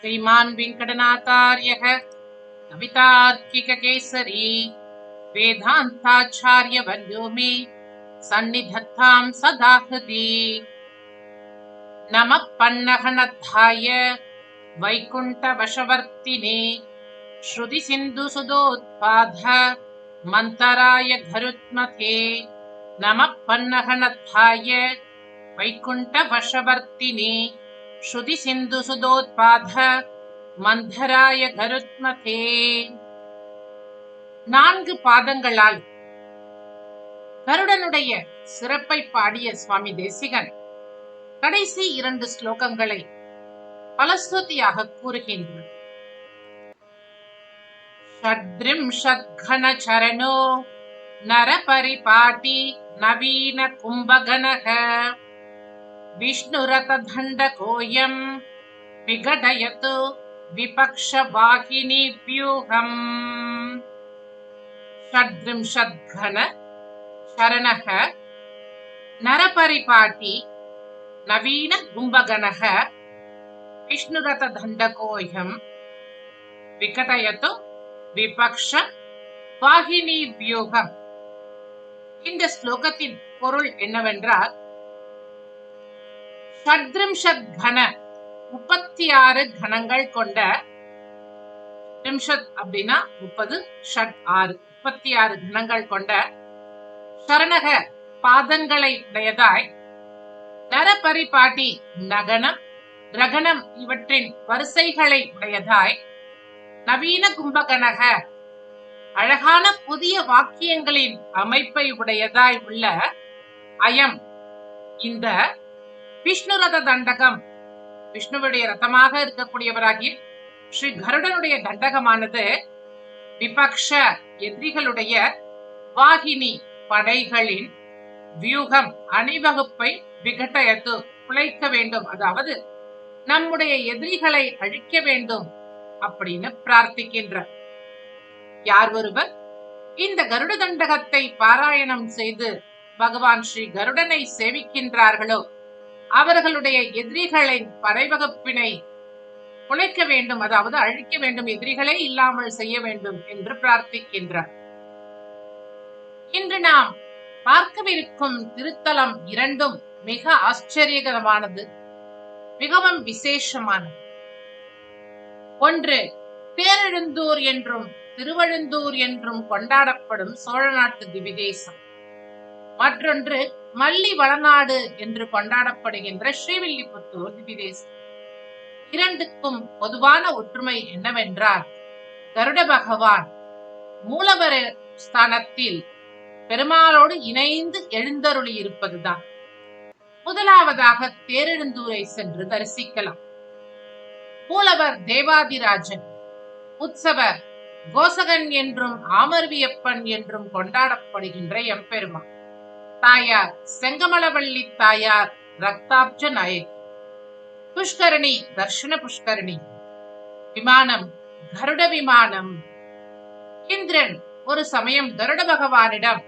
श्रीमान् वेङ्कटनाथार्यः कवितार्किककेसरी वेदान्ताचार्यवर्यो मे सन्निधत्तां सदा हृदि। नमः पन्नहनद्धाय वैकुण्ठवशवर्तिने श्रुतिसिन्धुसुदोत्पाद मन्तराय गरुत्मथे नमः पन्नहनद्धाय वैकुण्ठवशवर्तिने श्रुतिसिन्धुसुदोत्पाद மந்தராய கருத்மதே நான்கு பாதங்களால் கருடனுடைய சிறப்பை பாடிய சுவாமி தேசிகன் கடைசி இரண்டு ஸ்லோகங்களை பலஸ்துதியாக கூறுகின்றார் ஷட்ரிம்ஷத்கன சரணோ நரபரிபாட்டி நவீன கும்பகனக விஷ்ணுரத தண்டகோயம் விகடயத்து विपक्षवाहिनी व्यूहम् षड्त्रिंशद्घन शरणः नरपरिपाटी नवीन गुम्बगणः विष्णुरथदण्डकोऽयम् विकटयतु விபக்ஷ வாகினி வியூகம் இந்த ஸ்லோகத்தின் பொருள் என்னவென்றால் ஷட்ரிம்ஷத் கன முப்பத்தி ஆறு கணங்கள் கொண்ட நிம்ஷத் அப்படின்னா முப்பது ஷட் ஆறு. முப்பத்தி ஆறு கணங்கள் கொண்ட சரணக பாதங்களை உடையதாய் நரபரிபாட்டி நகனம் ரகணம் இவற்றின் வரிசைகளை உடையதாய் நவீன கும்பகணக அழகான புதிய வாக்கியங்களின் அமைப்பை உடையதாய் உள்ள அயம் இந்த விஷ்ணு ரத தண்டகம். விஷ்ணுவுடைய ரதமாக இருக்கக்கூடியவராகிய ஸ்ரீ கருடனுடைய தண்டகமானது விபக்ஷ எதிரிகளுடைய வாகினி படைகளின் வியூகம் அணிவகுப்பை விகட்டயத்து குலைக்க வேண்டும். அதாவது நம்முடைய எதிரிகளை அழிக்க வேண்டும் அப்படின்னு பிரார்த்திக்கின்ற யார் ஒருவர்? இந்த கருட தண்டகத்தை பாராயணம் செய்து பகவான் ஸ்ரீ கருடனை சேவிக்கின்றார்களோ? அவர்களுடைய எதிரிகளின் படைவகுப்பினை குலைக்க வேண்டும் அதாவது அழிக்க வேண்டும் எதிரிகளே இல்லாமல் செய்ய வேண்டும் என்று பிரார்த்திக்கின்றார். இன்று நாம் பார்க்கவிருக்கும் திருத்தலம் இரண்டும் மிக ஆச்சரியகரமானது மிகவும் விசேஷமானது. ஒன்று பேரெழுந்தூர் என்றும் திருவழுந்தூர் என்றும் கொண்டாடப்படும் சோழ நாட்டு திவிதேசம். மற்றொன்று மல்லி வளநாடு என்று கொண்டாடப்படுகின்ற ஸ்ரீவில்லிபுத்தூர் திவிதேசம் இரண்டுக்கும் பொதுவான ஒற்றுமை என்னவென்றால் கருட பகவான் மூலவர ஸ்தானத்தில் பெருமாளோடு இணைந்து எழுந்தருளி இருப்பதுதான். முதலாவதாக தேரெழுந்தூரை சென்று தரிசிக்கலாம். மூலவர் தேவாதிராஜன் உற்சவர் கோசகன் என்றும் ஆமர்வியப்பன் என்றும் கொண்டாடப்படுகின்ற எம்பெருமான். தாயார் செங்கமலவள்ளி தாயார் ரக்தாப்ஜ நாயக். புஷ்கரணி தர்ஷன புஷ்கரணி. விமானம் கருட விமானம். இந்திரன் ஒரு சமயம் கருட பகவானிடம்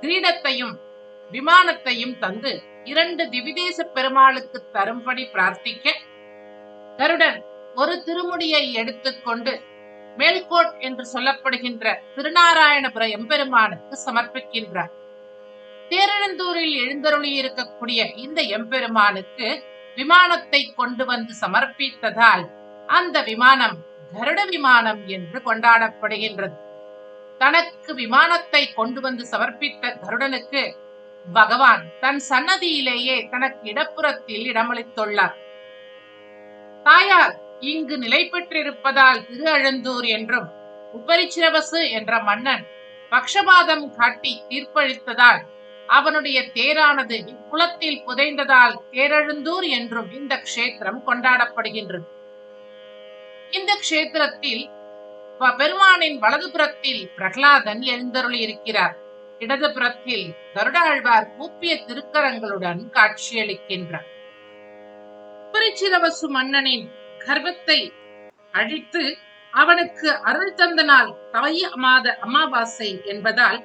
கிரீடத்தையும் விமானத்தையும் தந்து இரண்டு திவிதேச பெருமாளுக்கு தரும்படி பிரார்த்திக்க கருடன் ஒரு திருமுடியை எடுத்துக்கொண்டு மேல்கோட் என்று சொல்லப்படுகின்ற திருநாராயணபுர எம்பெருமானுக்கு சமர்ப்பிக்கின்றார். தேரெழுந்தூரில் எழுந்தருளி இருக்கக்கூடிய இந்த எம்பெருமானுக்கு விமானத்தை கொண்டு வந்து சமர்ப்பித்ததால் அந்த விமானம் கருட விமானம் என்று கொண்டாடப்படுகின்றது. தனக்கு விமானத்தை கொண்டு வந்து சமர்ப்பித்த கருடனுக்கு பகவான் தன் சன்னதியிலேயே தனக்கு இடப்புறத்தில் இடமளித்துள்ளார். தாயார் இங்கு நிலை பெற்றிருப்பதால் திரு அழந்தூர் என்றும் உபரிச்சிரவசு என்ற மன்னன் பக்ஷபாதம் காட்டி தீர்ப்பளித்ததால் அவனுடைய தேரானது குளத்தில் புதைந்ததால் தேரெழுந்தூர் என்றும் இந்த க்ஷேத்திரம் கொண்டாடப்படுகின்றது. இந்த க்ஷேத்திரத்தில் பெருமானின் வலதுபுறத்தில் பிரகலாதன் எழுந்தருளி இருக்கிறார் இடதுபுறத்தில் கருடாழ்வார் கூப்பிய திருக்கரங்களுடன் காட்சியளிக்கின்றார். திருச்சிரவசு மன்னனின் கர்வத்தை அழித்து அவனுக்கு அருள் தந்த நாள் தவய மாத அமாவாசை என்பதால்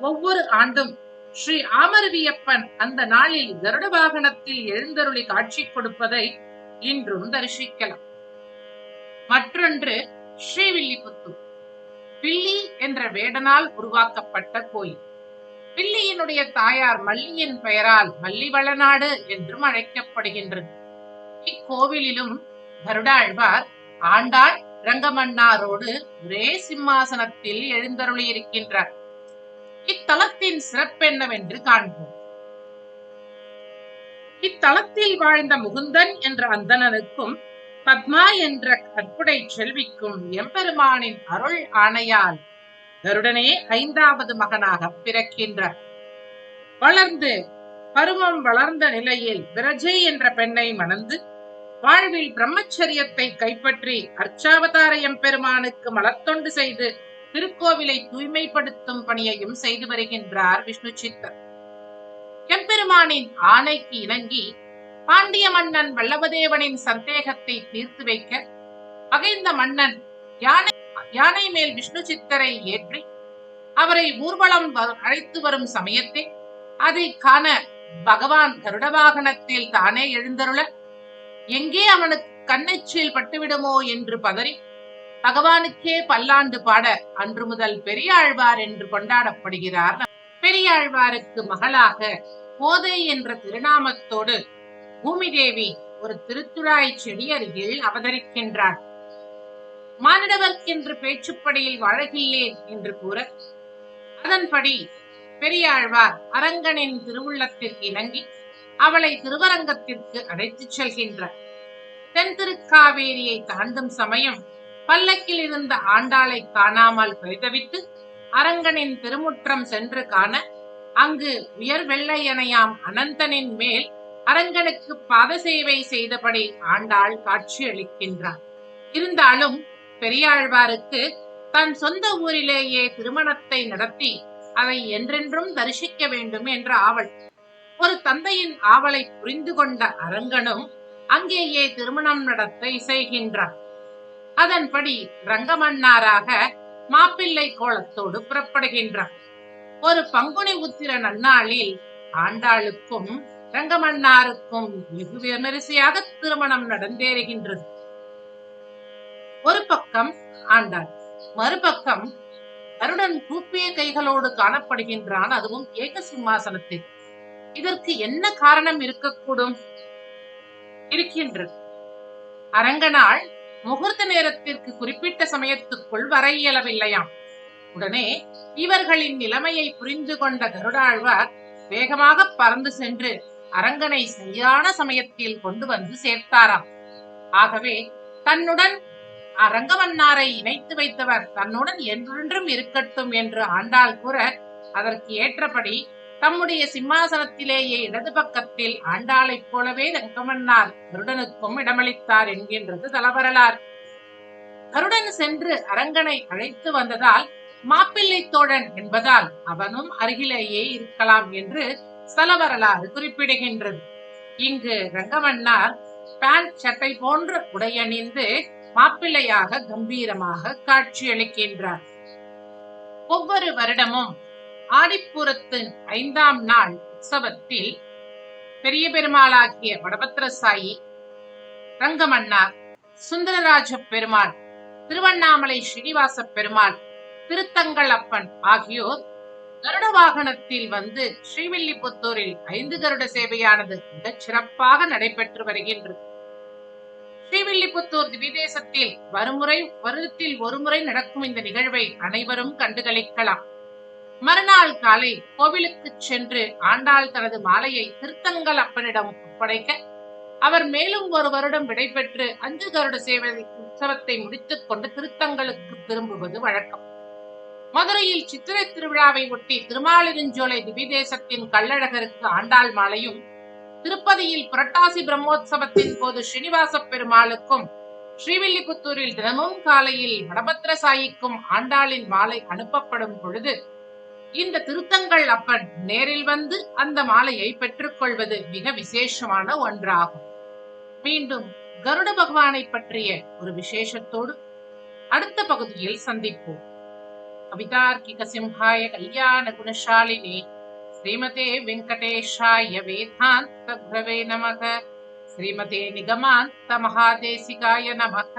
ஒவ்வொரு ஆண்டும் ஸ்ரீ ஆமரவியப்பன் அந்த நாளில் கருட வாகனத்தில் எழுந்தருளி காட்சி கொடுப்பதை இன்றும் தரிசிக்கலாம். மற்றொன்று ஸ்ரீவில்லிபுத்தூர். பில்லி என்ற வேடனால் உருவாக்கப்பட்ட கோயில். பில்லியினுடைய தாயார் மல்லியின் பெயரால் மல்லிவளநாடு என்றும் அழைக்கப்படுகின்றது. இக்கோவிலிலும் கருடாழ்வார் ஆண்டாள் ரங்கமன்னாரோடு ஒரே சிம்மாசனத்தில் எழுந்தருளியிருக்கின்றார். இத்தலத்தின் சிறப்பென்னவென்று காண்போம். இத்தலத்தில் வாழ்ந்த முகுந்தன் என்ற அந்தணனுக்கும் பத்மா என்ற கற்புடை செல்விக்கும் எம்பெருமானின் அருள் ஆணையால் கருடனே ஐந்தாவது மகனாக பிறக்கின்றார் வளர்ந்து பருவம் வளர்ந்த நிலையில் விரஜை என்ற பெண்ணை மணந்து வாழ்வில் பிரம்மச்சரியத்தை கைப்பற்றி அர்ச்சாவதார எம்பெருமானுக்கு மலர்த்தொண்டு செய்து திருக்கோவிலை தூய்மைப்படுத்தும் பணியையும் செய்து வருகின்றார் விஷ்ணு சித்தர். எம்பெருமானின் ஆணைக்கு இணங்கி பாண்டிய மன்னன் வல்லவதேவனின் சந்தேகத்தை தீர்த்து வைக்க பகைந்த மன்னன் யானை யானை மேல் விஷ்ணு சித்தரை ஏற்றி அவரை ஊர்வலம் அழைத்து வரும் சமயத்தில் அதை காண பகவான் கருடவாகனத்தில் தானே எழுந்தருள எங்கே அவனுக்கு கண்ணெச்சில் பட்டுவிடுமோ என்று பதறி பகவானுக்கே பல்லாண்டு பாட அன்று முதல் பெரியாழ்வார் என்று கொண்டாடப்படுகிறார். பெரியாழ்வாருக்கு மகளாக போதை என்ற திருநாமத்தோடு பூமிதேவி ஒரு திருத்துழாய் செடி அருகில் அவதரிக்கின்றார் மானிடவர்க்கென்று பேச்சுப்படியில் வழகில்லேன் என்று கூற அதன்படி பெரியாழ்வார் அரங்கனின் திருவுள்ளத்திற்கு இணங்கி அவளை திருவரங்கத்திற்கு அழைத்துச் செல்கின்றார். தென் திருக்காவேரியை தாண்டும் சமயம் பல்லக்கில் இருந்த ஆண்டாளை காணாமல் பரிதவித்து அரங்கனின் திருமுற்றம் சென்று காண அங்கு உயர் வெள்ளையனையாம் அனந்தனின் மேல் அரங்கனுக்கு பாத சேவை செய்தபடி ஆண்டாள் காட்சியளிக்கின்றார் இருந்தாலும் பெரியாழ்வாருக்கு தன் சொந்த ஊரிலேயே திருமணத்தை நடத்தி அதை என்றென்றும் தரிசிக்க வேண்டும் என்ற ஆவல். ஒரு தந்தையின் ஆவலை புரிந்து கொண்ட அரங்கனும் அங்கேயே திருமணம் நடத்த இசைகின்றார் அதன்படி ரங்கமன்னாராக மாப்பிள்ளை கோலத்தோடு புறப்படுகின்றார். ஒரு பங்குனி உத்திர நன்னாளில் ஆண்டாளுக்கும் ரங்கமன்னாருக்கும் வெகு விமரிசையாக திருமணம் நடந்தேறுகின்றது. ஒரு பக்கம் ஆண்டாள் மறுபக்கம் அருடன் கூப்பிய கைகளோடு காணப்படுகின்றான் அதுவும் ஏக சிம்மாசனத்தில். இதற்கு என்ன காரணம் இருக்கக்கூடும்? இருக்கின்றது. அரங்கனாள் முகூர்த்த நேரத்திற்கு குறிப்பிட்ட சமயத்துக்குள் வர இயலவில்லையாம் உடனே இவர்களின் நிலைமையை புரிந்து கொண்ட கருடாழ்வார் வேகமாக பறந்து சென்று அரங்கனை சரியான சமயத்தில் கொண்டு வந்து சேர்த்தாராம். ஆகவே தன்னுடன் அரங்கவன்னாரை இணைத்து வைத்தவர் தன்னுடன் என்றென்றும் இருக்கட்டும் என்று ஆண்டாள் கூற அதற்கு ஏற்றபடி தம்முடைய சிம்மாசனத்திலேயே இடது பக்கத்தில் ஆண்டாளைப் போலவே தங்கமன்னார் கருடனுக்கும் இடமளித்தார் என்கின்றது தலவரலார். கருடன் சென்று அரங்கனை அழைத்து வந்ததால் மாப்பிள்ளை தோழன் என்பதால் அவனும் அருகிலேயே இருக்கலாம் என்று ஸ்தல வரலாறு குறிப்பிடுகின்றது. இங்கு ரங்கமன்னார் பேண்ட் சட்டை போன்ற உடையணிந்து மாப்பிள்ளையாக கம்பீரமாக காட்சியளிக்கின்றார். ஒவ்வொரு வருடமும் ஆடிப்பூரத்தின் ஐந்தாம் நாள் உற்சவத்தில் பெரிய பெருமாளாகிய வடபத்திரசாயி ரங்கமன்னார் சுந்தரராஜ பெருமாள் திருவண்ணாமலை ஸ்ரீனிவாச பெருமாள் திருத்தங்கள் அப்பன் ஆகியோர் கருட வாகனத்தில் வந்து ஸ்ரீவில்லிபுத்தூரில் ஐந்து கருட சேவையானது மிக சிறப்பாக நடைபெற்று வருகின்றது. ஸ்ரீவில்லிபுத்தூர் திவிதேசத்தில் வருமுறை வருடத்தில் ஒருமுறை நடக்கும் இந்த நிகழ்வை அனைவரும் கண்டுகளிக்கலாம். மறுநாள் காலை கோவிலுக்கு சென்று ஆண்டாள் தனது மாலையை திருத்தங்கள் அப்பனிடம் ஒப்படைக்க அவர் மேலும் ஒரு வருடம் விடைபெற்று அஞ்சு கருட சேவை உற்சவத்தை முடித்துக் கொண்டு திருத்தங்களுக்கு திரும்புவது வழக்கம். மதுரையில் சித்திரை திருவிழாவை ஒட்டி திருமாலிருஞ்சோலை திவிதேசத்தின் கள்ளழகருக்கு ஆண்டாள் மாலையும் திருப்பதியில் புரட்டாசி பிரம்மோத்சவத்தின் போது ஸ்ரீனிவாச பெருமாளுக்கும் ஸ்ரீவில்லிபுத்தூரில் தினமும் காலையில் வடபத்திரசாயிக்கும் ஆண்டாளின் மாலை அனுப்பப்படும் பொழுது இந்த திருத்தங்கள் அப்பன் நேரில் வந்து அந்த மாலையை பெற்றுக்கொள்வது மிக விசேஷமான ஒன்றாகும். மீண்டும் கருட பகவானை பற்றிய ஒரு விசேஷத்தோடு அடுத்த பகுதியில் சந்திப்போம். கவிதார்க்கிக சிம்ஹாய கல்யாண குணசாலினி ஸ்ரீமதே வெங்கடேஷாய வேதாந்த குரவே நமக. ஸ்ரீமதே நிகமாந்த மகாதேசிகாய நமக.